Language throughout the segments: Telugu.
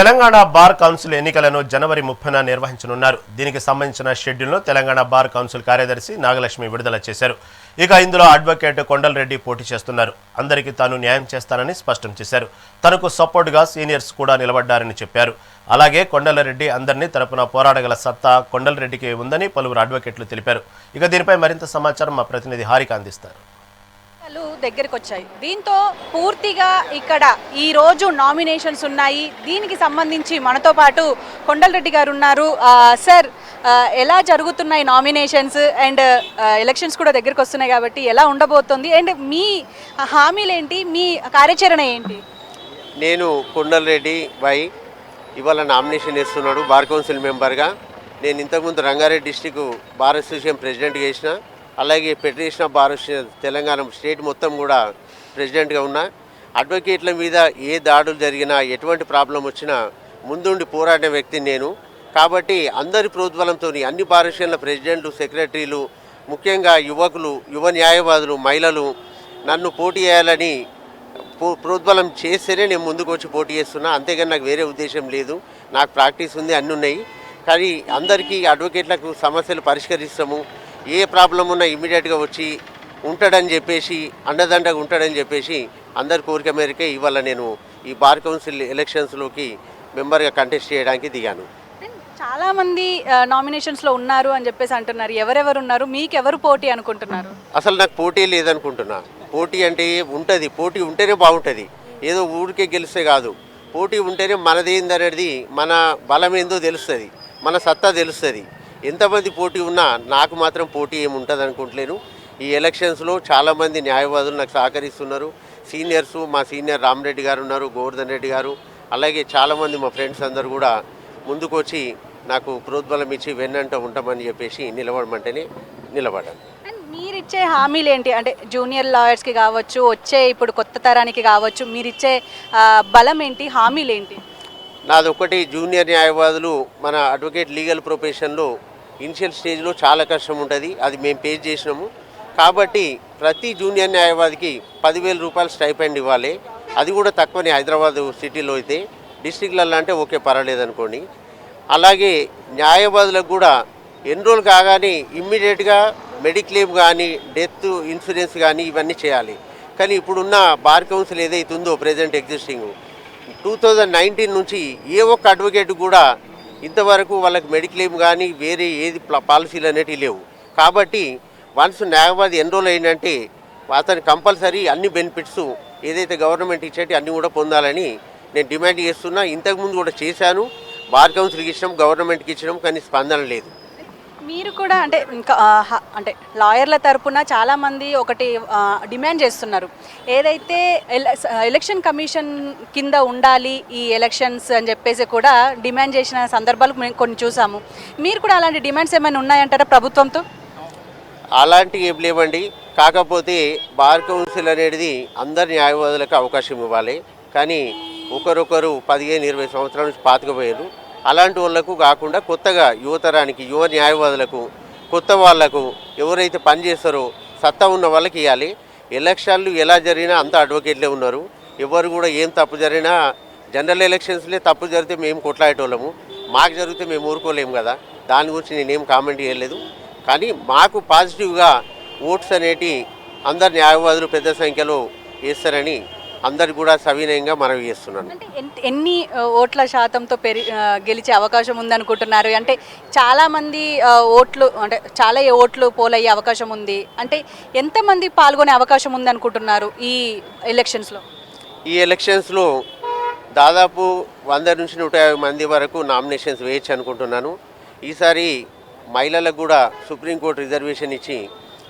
తెలంగాణ బార్ కౌన్సిల్ ఎన్నికలను జనవరి ముప్పైన నిర్వహించనున్నారు. దీనికి సంబంధించిన షెడ్యూల్ను తెలంగాణ బార్ కౌన్సిల్ కార్యదర్శి నాగలక్ష్మి విడుదల చేశారు. ఇక ఇందులో అడ్వకేట్ కొండలరెడ్డి పోటీ చేస్తున్నారు. అందరికీ తాను న్యాయం చేస్తానని స్పష్టం చేశారు. తనకు సపోర్టుగా సీనియర్స్ కూడా నిలబడ్డారని చెప్పారు. అలాగే కొండలరెడ్డి అందరినీ తరపున పోరాడగల సత్తా కొండలరెడ్డికి ఉందని పలువురు అడ్వకేట్లు తెలిపారు. ఇక దీనిపై మరింత సమాచారం మా ప్రతినిధి హారిక అందిస్తారు. ఎన్నికలు దగ్గరికి వచ్చాయి దీంతో పూర్తిగా ఇక్కడ ఈ రోజు నామినేషన్స్ ఉన్నాయి. దీనికి సంబంధించి మనతో పాటు కొండలరెడ్డి గారు ఉన్నారు. సార్ ఎలా జరుగుతున్నాయి నామినేషన్స్? అండ్ ఎలక్షన్స్ కూడా దగ్గరికి వస్తున్నాయి కాబట్టి ఎలా ఉండబోతుంది? అండ్ మీ హామీలేంటి? మీ కార్యాచరణ ఏంటి? నేను కొండలరెడ్డి బాయ్ ఇవాళ నామినేషన్ చేస్తున్నాడు బార్ కౌన్సిల్ మెంబర్గా. నేను ఇంతకుముందు Rangareddy district bar association president చేసిన అలాగే federation of bar Telangana state మొత్తం కూడా ప్రెసిడెంట్గా ఉన్నా అడ్వకేట్ల మీద ఏ దాడులు జరిగినా ఎటువంటి ప్రాబ్లం వచ్చినా ముందుండి పోరాడిన వ్యక్తి నేను. కాబట్టి అందరి ప్రోద్బలంతో అన్ని బార్ ప్రెసిడెంట్లు సెక్రటరీలు ముఖ్యంగా యువకులు యువ న్యాయవాదులు మహిళలు నన్ను పోటీ చేయాలని ప్రోద్బలం చేస్తేనే నేను ముందుకు వచ్చి పోటీ చేస్తున్నా. అంతేగాని నాకు వేరే ఉద్దేశం లేదు. నాకు ప్రాక్టీస్ ఉంది అన్నీ ఉన్నాయి. కానీ అందరికీ అడ్వకేట్లకు సమస్యలు పరిష్కరిస్తాము. ఏ ప్రాబ్లం ఉన్నా ఇమీడియట్గా వచ్చి ఉంటాడని చెప్పేసి అండదండగా ఉంటాడని చెప్పేసి అందరి కోరిక మేరకే ఇవాళ నేను ఈ బార్ కౌన్సిల్ ఎలక్షన్స్లోకి మెంబర్గా కంటెస్ట్ చేయడానికి దిగాను. And చాలా మంది నామినేషన్స్లో ఉన్నారు అని చెప్పేసి అంటున్నారు. ఎవరెవరు ఉన్నారు? మీకు ఎవరు పోటీ అనుకుంటున్నారు? అసలు నాకు పోటీ లేదనుకుంటున్నా. పోటీ అంటే ఉంటుంది. పోటీ ఉంటేనే బాగుంటుంది. ఏదో ఊరికే గెలిస్తే కాదు. పోటీ ఉంటేనే మనదేందనేది మన బలం ఏందో తెలుస్తుంది. మన సత్తా తెలుస్తుంది. ఎంతమంది పోటీ ఉన్నా నాకు మాత్రం పోటీ ఏమి ఉంటుంది అనుకుంటలేను. ఈ ఎలక్షన్స్లో చాలామంది న్యాయవాదులు నాకు సహకరిస్తున్నారు. సీనియర్స్ మా సీనియర్ రామరెడ్డి గారు ఉన్నారు గోవర్ధన్ రెడ్డి గారు అలాగే చాలామంది మా ఫ్రెండ్స్ అందరు కూడా ముందుకు వచ్చి నాకు ప్రోద్బలం ఇచ్చి వెన్నంట ఉంటామని చెప్పేసి నిలబడమంటేనే నిలబడ్డాను అండ్ మీరిచ్చే హామీలు ఏంటి అంటే జూనియర్ లాయర్స్కి కావచ్చు వచ్చే ఇప్పుడు కొత్త తరానికి కావచ్చు మీరిచ్చే బలం ఏంటి హామీలు ఏంటి నాదొక్కటి జూనియర్ న్యాయవాదులు మన అడ్వకేట్ లీగల్ ప్రొఫెషన్లో ఇనిషియల్ స్టేజ్లో చాలా కష్టం ఉంటుంది. అది మేము పేజ్ చేసినాము. కాబట్టి ప్రతి జూనియర్ న్యాయవాదికి పదివేల రూపాయలు స్టైపెండ్ ఇవ్వాలి. అది కూడా తక్కువనే హైదరాబాద్ సిటీలో అయితే. డిస్టిక్లలో అంటే ఓకే పర్వాలేదు అనుకోండి. అలాగే న్యాయవాదులకు కూడా ఎన్రోల్ కాగానే ఇమ్మీడియట్గా మెడిక్లెయిమ్ కానీ డెత్ ఇన్సూరెన్స్ కానీ ఇవన్నీ చేయాలి. కానీ ఇప్పుడున్న బార్ కౌన్సిల్ ఏదైతే ఉందో present existing two thousand nineteen నుంచి ఏ ఒక్క అడ్వకేట్ కూడా ఇంతవరకు వాళ్ళకి మెడిక్లెయిమ్ కానీ వేరే ఏది పాలసీలు అనేటివి లేవు. కాబట్టి వన్స్ న్యాయవాది ఎన్రోల్ అయిందంటే అతను కంపల్సరీ అన్ని బెనిఫిట్స్ ఏదైతే గవర్నమెంట్ ఇచ్చేటి అన్నీ కూడా పొందాలని నేను డిమాండ్ చేస్తున్నా. ఇంతకుముందు కూడా చేశాను. బార్ కౌన్సిల్కి ఇచ్చినాం గవర్నమెంట్కి ఇచ్చినాం కానీ స్పందన లేదు. మీరు కూడా అంటే ఇంకా అంటే లాయర్ల తరపున చాలామంది ఒకటి డిమాండ్ చేస్తున్నారు. ఏదైతే ఎల- ఎలక్షన్ కమిషన్ కింద ఉండాలి ఈ ఎలక్షన్స్ అని చెప్పేసి కూడా డిమాండ్ చేసిన సందర్భాలు మేము కొన్ని చూసాము. మీరు కూడా అలాంటి డిమాండ్స్ ఏమైనా ఉన్నాయంటారా ప్రభుత్వంతో? అలాంటివి ఏం లేవండి. కాకపోతే బార్ కౌన్సిల్ అనేది అందరి న్యాయవాదులకు అవకాశం ఇవ్వాలి. కానీ ఒకరొకరు పదిహేను ఇరవై సంవత్సరాల నుంచి పాతుకుపోయారు. అలాంటి వాళ్ళకు కాకుండా కొత్తగా యువతరానికి యువ న్యాయవాదులకు కొత్త వాళ్ళకు ఎవరైతే పనిచేస్తారో సత్తా ఉన్న వాళ్ళకి ఇవ్వాలి. ఎలక్షన్లు ఎలా జరిగినా అంత అడ్వకేట్లే ఉన్నారు. ఎవరు కూడా ఏం తప్పు జరిగినా జనరల్ ఎలక్షన్స్లే తప్పు జరిగితే మేము కొట్లాడేటోళ్ళము. మాకు జరిగితే మేము ఊరుకోలేము కదా. దాని గురించి నేనేం కామెంట్ చేయలేదు. కానీ మాకు పాజిటివ్గా ఓట్స్ అనేటి అందరు న్యాయవాదులు పెద్ద సంఖ్యలో వేస్తారని అందరికి కూడా సవినయంగా మనవి చేస్తున్నాను అంటే ఎన్- ఎన్ని ఓట్ల శాతంతో పెరి గెలిచే అవకాశం ఉందనుకుంటున్నారు? అంటే చాలా మంది ఆ, ఓట్లు అంటే చాలా ఓట్లు పోలయ్యే అవకాశం ఉంది. అంటే ఎంతమంది పాల్గొనే అవకాశం ఉందనుకుంటున్నారు ఈ ఎలక్షన్స్లో? ఈ ఎలక్షన్స్లో దాదాపు వంద నుంచి నూట యాభై మంది వరకు నామినేషన్స్ వేయచ్చు అనుకుంటున్నాను. ఈసారి మహిళలకు కూడా సుప్రీంకోర్టు రిజర్వేషన్ ఇచ్చి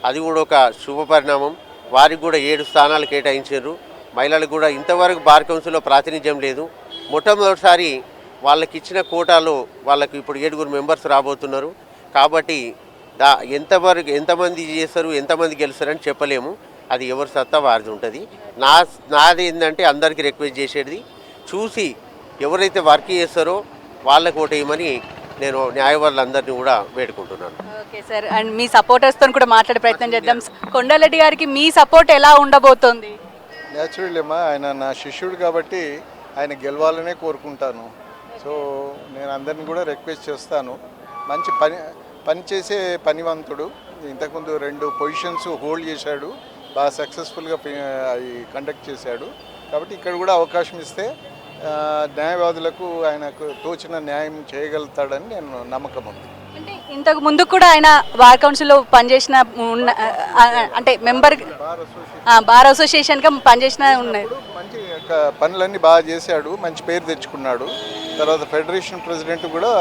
అది కూడా ఒక శుభ పరిణామం వారికి కూడా ఏడు స్థానాలు కేటాయించారు. మహిళలకు కూడా ఇంతవరకు బార్ కౌన్సిల్లో ప్రాతినిధ్యం లేదు. మొట్టమొదటిసారి వాళ్ళకి ఇచ్చిన కోటాలో వాళ్ళకి ఇప్పుడు ఏడుగురు మెంబర్స్ రాబోతున్నారు. కాబట్టి దా ఎంతవరకు ఎంతమంది చేస్తారు ఎంతమంది గెలుస్తారని చెప్పలేము. అది ఎవరి సత్తా వారిది ఉంటుంది. నా నాది ఏంటంటే అందరికీ రిక్వెస్ట్ చేసేది చూసి ఎవరైతే వర్క్ చేస్తారో వాళ్ళకి ఓటేయమని నేను న్యాయవాదులందరినీ కూడా వేడుకుంటున్నాను. Okay sir. అండ్ మీ సపోర్టర్స్తో కూడా మాట్లాడే ప్రయత్నం చేద్దాం. కొండారెడ్డి గారికి మీ సపోర్ట్ ఎలా ఉండబోతోంది? న్యాచురల్ అమ్మా ఆయన నా శిష్యుడు కాబట్టి ఆయన గెలవాలనే కోరుకుంటాను. సో నేను అందరిని కూడా రిక్వెస్ట్ చేస్తాను. మంచి పని పని చేసే పనివంతుడు. ఇంతకుముందు రెండు పొజిషన్స్ హోల్డ్ చేశాడు. బాగా సక్సెస్ఫుల్గా అవి కండక్ట్ చేశాడు. కాబట్టి ఇక్కడ కూడా అవకాశం ఇస్తే న్యాయవాదులకు ఆయనకు తోచిన న్యాయం చేయగలుగుతాడని నేను నమ్మకం ఉంది. ఇంతకు ముందు కూడా ఆయన బార్ కౌన్సిల్లో పనిచేసిన ఉన్న అంటే మెంబర్ బార్ అసోసియేషన్గా పనిచేసిన ఉన్నాయి. మంచి పనులన్నీ బాగా చేశాడు మంచి పేరు తెచ్చుకున్నాడు. తర్వాత ఫెడరేషన్ ప్రెసిడెంట్ కూడా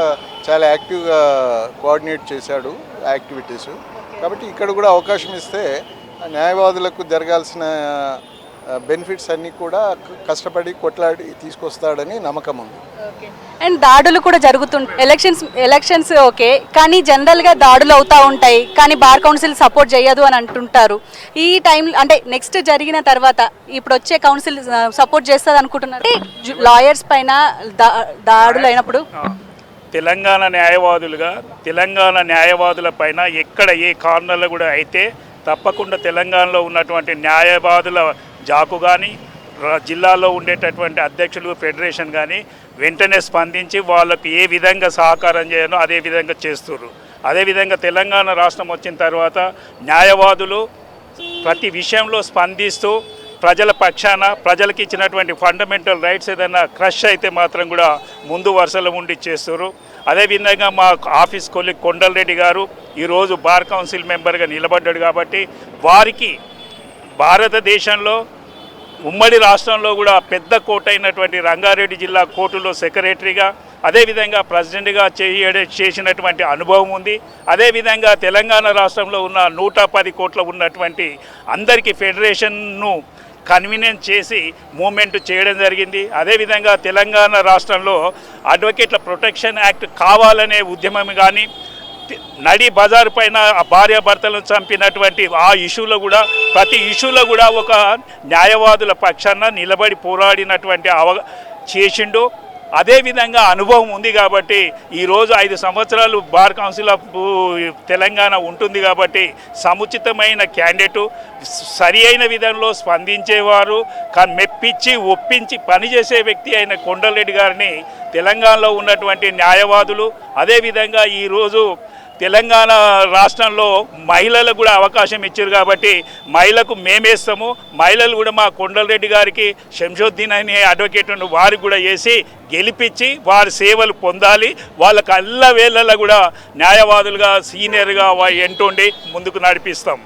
చాలా యాక్టివ్గా కోఆర్డినేట్ చేశాడు యాక్టివిటీస్. కాబట్టి ఇక్కడ కూడా అవకాశం ఇస్తే న్యాయవాదులకు జరగాల్సిన బెనిఫిట్స్ అన్నీ కూడా కష్టపడి కొట్లాడి తీసుకొస్తాడని నమ్మకం ఉంది. అండ్ దాడులు కూడా జరుగుతుంటాయి ఎలక్షన్స్ ఎలక్షన్స్ ఓకే కానీ జనరల్గా దాడులు అవుతూ ఉంటాయి కానీ బార్ కౌన్సిల్ సపోర్ట్ చేయదు అని అంటుంటారు. ఈ టైం అంటే నెక్స్ట్ జరిగిన తర్వాత ఇప్పుడు వచ్చే కౌన్సిల్ సపోర్ట్ చేస్తుంది అనుకుంటున్నారు? లాయర్స్ పైన దా- దాడులు అయినప్పుడు? తెలంగాణ న్యాయవాదులుగా తెలంగాణ న్యాయవాదుల పైన ఎక్కడ ఏ కార్నర్లో కూడా అయితే తప్పకుండా తెలంగాణలో ఉన్నటువంటి న్యాయవాదుల జాకు కానీ జిల్లాలో ఉండేటటువంటి అధ్యక్షులు ఫెడరేషన్ కానీ వెంటనే స్పందించి వాళ్ళకు ఏ విధంగా సహకారం చేయాలో అదే విధంగా చేస్తున్నారు అదేవిధంగా తెలంగాణ రాష్ట్రం వచ్చిన తర్వాత న్యాయవాదులు ప్రతి విషయంలో స్పందిస్తూ ప్రజల పక్షాన ప్రజలకు ఇచ్చినటువంటి ఫండమెంటల్ రైట్స్ ఏదైనా క్రష్ అయితే మాత్రం కూడా ముందు వరుసలో ఉండి చేస్తారు అదేవిధంగా మా ఆఫీస్ కొలి కొండలరెడ్డి గారు ఈరోజు బార్ కౌన్సిల్ మెంబర్గా నిలబడ్డాడు కాబట్టి వారికి భారతదేశంలో ఉమ్మడి రాష్ట్రంలో కూడా పెద్ద కోర్టు అయినటువంటి రంగారెడ్డి జిల్లా కోర్టులో సెక్రటరీగా అదేవిధంగా ప్రెసిడెంట్గా చేయడ చేసినటువంటి అనుభవం ఉంది. అదేవిధంగా తెలంగాణ రాష్ట్రంలో ఉన్న నూట పది కోట్ల ఉన్నటువంటి అందరికీ ఫెడరేషన్ను కన్వీనియన్స్ చేసి మూమెంట్ చేయడం జరిగింది. అదేవిధంగా తెలంగాణ రాష్ట్రంలో అడ్వకేట్ల ప్రొటెక్షన్ యాక్ట్ కావాలనే ఉద్యమం కానీ నడి బజార్ పైన భార్య భార్యాభర్తలను చంపినటువంటి ఆ ఇష్యూలో కూడా ప్రతి ఇష్యూలో కూడా ఒక న్యాయవాదుల పక్షాన నిలబడి పోరాడినటువంటి అవ చేసిండు. అదేవిధంగా అనుభవం ఉంది కాబట్టి ఈరోజు ఐదు సంవత్సరాలు బార్ కౌన్సిల్ ఆఫ్ తెలంగాణ ఉంటుంది కాబట్టి సముచితమైన క్యాండిడేటు సరి అయిన విధంలో స్పందించేవారు కానీ మెప్పించి ఒప్పించి పనిచేసే వ్యక్తి అయిన కొండలరెడ్డి గారిని తెలంగాణలో ఉన్నటువంటి న్యాయవాదులు అదేవిధంగా ఈరోజు తెలంగాణ రాష్ట్రంలో మహిళలకు కూడా అవకాశం ఇచ్చారు కాబట్టి మహిళకు మేమేస్తాము మహిళలు కూడా మా కొండలరెడ్డి గారికి శంషోద్దీన్ అనే అడ్వకేట్ వారికి కూడా వేసి గెలిపించి వారి సేవలు పొందాలి. వాళ్ళకు అల్ల వేళల్లో కూడా న్యాయవాదులుగా సీనియర్గా వా- ఎంటుండి ముందుకు నడిపిస్తాం.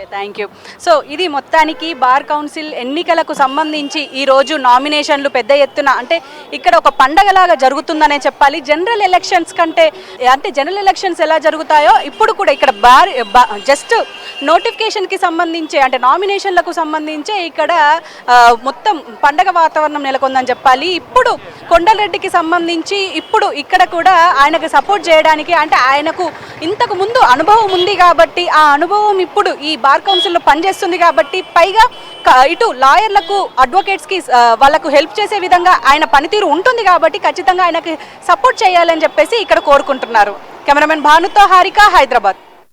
ఓకే థ్యాంక్ యూ సో ఇది మొత్తానికి బార్ కౌన్సిల్ ఎన్నికలకు సంబంధించి ఈ రోజు నామినేషన్లు పెద్ద ఎత్తున అంటే ఇక్కడ ఒక పండగలాగా జరుగుతుందనే చెప్పాలి. జనరల్ ఎలక్షన్స్ కంటే అంటే జనరల్ ఎలక్షన్స్ ఎలా జరుగుతాయో ఇప్పుడు కూడా ఇక్కడ బార్ జస్ట్ నోటిఫికేషన్కి సంబంధించి అంటే నామినేషన్లకు సంబంధించి ఇక్కడ మొత్తం పండగ వాతావరణం నెలకొందని చెప్పాలి. ఇప్పుడు కొండలరెడ్డికి సంబంధించి ఇప్పుడు ఇక్కడ కూడా ఆయనకు సపోర్ట్ చేయడానికి అంటే ఆయనకు ఇంతకు ముందు అనుభవం ఉంది కాబట్టి ఆ అనుభవం ఇప్పుడు ఈ బార్ కౌన్సిల్లో పనిచేస్తుంది కాబట్టి పైగా ఇటు లాయర్లకు అడ్వకేట్స్కి వాళ్ళకు హెల్ప్ చేసే విధంగా ఆయన పనితీరు ఉంటుంది కాబట్టి ఖచ్చితంగా ఆయనకి సపోర్ట్ చేయాలని చెప్పేసి ఇక్కడ కోరుకుంటున్నారు. కెమెరామెన్ భానుతో హారిక హైదరాబాద్.